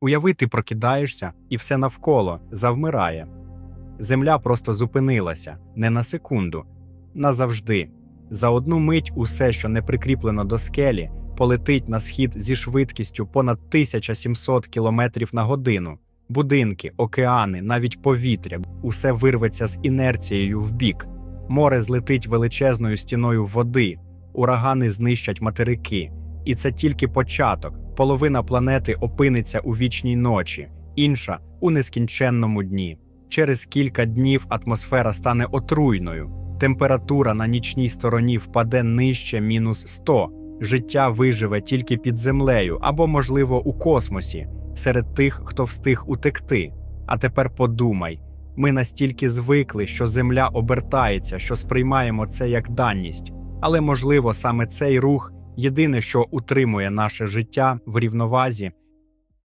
Уяви, ти прокидаєшся, і все навколо завмирає. Земля просто зупинилася не на секунду, назавжди. За одну мить усе, що не прикріплено до скелі, полетить на схід зі швидкістю понад 1700 км на годину. Будинки, океани, навіть повітря усе вирветься з інерцією вбік. Море злетить величезною стіною води, урагани знищать материки. І це тільки початок. Половина планети опиниться у вічній ночі, інша у нескінченному дні. Через кілька днів атмосфера стане отруйною. Температура на нічній стороні впаде нижче мінус 100. Життя виживе тільки під землею або, можливо, у космосі, серед тих, хто встиг утекти. А тепер подумай: ми настільки звикли, що Земля обертається, що сприймаємо це як даність. Але, можливо, саме цей рух єдине, що утримує наше життя в рівновазі